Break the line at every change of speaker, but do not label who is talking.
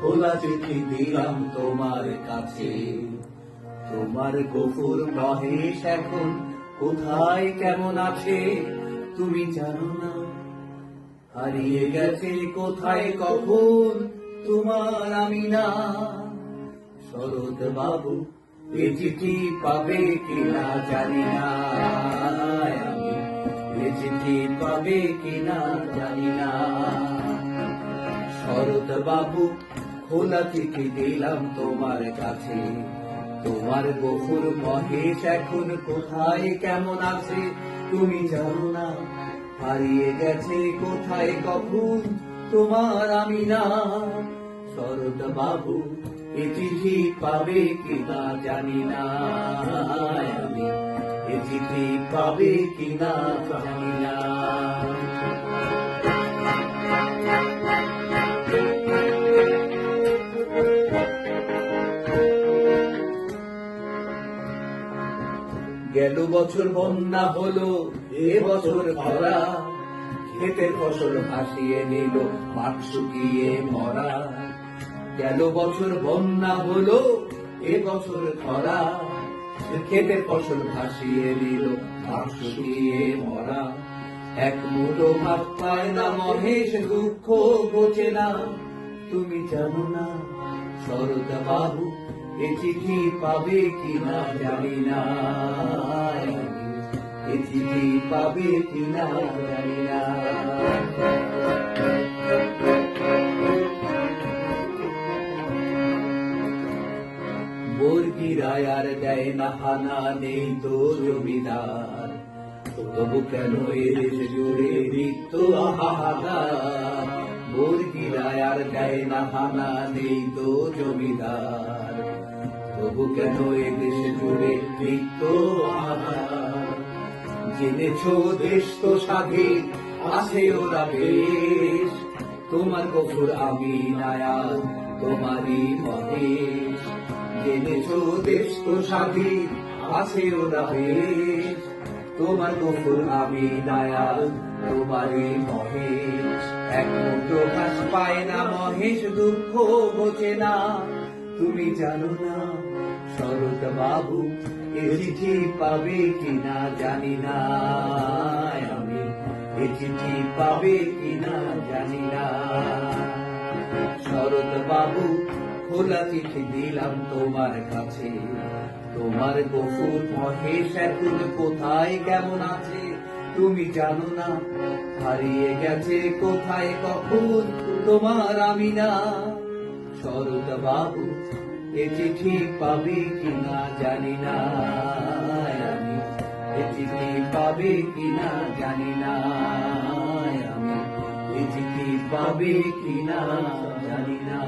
খোলা চিঠি দিলাম তোমার কাছে। তোমার গফুর মহেশ এখন কোথায়, কেমন আছে? তুমি জানো না। হারিয়ে গেছে কোথায়, কখন? তোমার আমি না। শরৎ বাবু, এ চিঠি পাবে কিনা জানি না। এ চিঠি পাবে কিনা জানি না। শরৎ বাবু খোলা চিঠি দিলাম তোমার কাছে? তোমার গফুর মহেশ এখন কোথায়? কেমন আছে? তুমি জানো না। হারিয়ে গেছে কোথায় কখন? তোমার আমি না। শরৎ বাবু, এ চিঠি পাবে কি না জানি না। এ চিঠি পাবে কিনা জানি না। গেল বছর বন্যা হলো, এ বছর খরা ক্ষেতের ফসল ভাসিয়ে নিল, মাঠ শুকিয়ে মরা গেল বছর বন্যা হলো, এ বছর খরা ক্ষেতের ফসল ভাসিয়ে নিল, মাঠ শুকিয়ে মরা এক মুঠো ভাত পায় না, মহেশ দুঃখ গোছে না। তুমি জানো না শরৎ বাবু এ চিঠি পাবে কিনা জানি না। এ চিঠি পাবে কিনা জানি না। আর দেয় না হানা, নেই তো জমিদার। তবু কেন এদেশ জুড়ে রিক্ত হাহাকার বর্গিরায় আর দেয় না হানা, নেই তো জমিদার। তবু কেন এদেশ জুড়ে রিক্ত হাহাকার জেনেছ দেশ তো স্বাধীন, আছে ওরা বেশ তোমার গফুর আমি নায়ার, তোমারই মহেশ। জেনেছ দেশ তো স্বাধীন, আছে ওরা বেশ তোমার গফুর আমি নায়ার, তোমারই মহেশ। এক ঘাস পায় না মহেশ, দুঃখ বোঝে না। তুমি জানো না শরৎ বাবু, এ চিঠি পাবে কিনা জানি না আমি। এ চিঠি পাবে কিনা জানি না। শরৎ বাবু, খোলা চিঠি দিলাম তোমার কাছে। তোমার গফুর মহেশ এখন কোথায়, কেমন আছে? তুমি জানো না, হারিয়ে গেছে কোথায়, কখন? তোমার আমি না। শরৎ বাবু এ চিঠি পাবে কিনা জানি না। আমি এ চিঠি পাবে কিনা জানি না। আমি এ চিঠি পাবে কিনা জানি না।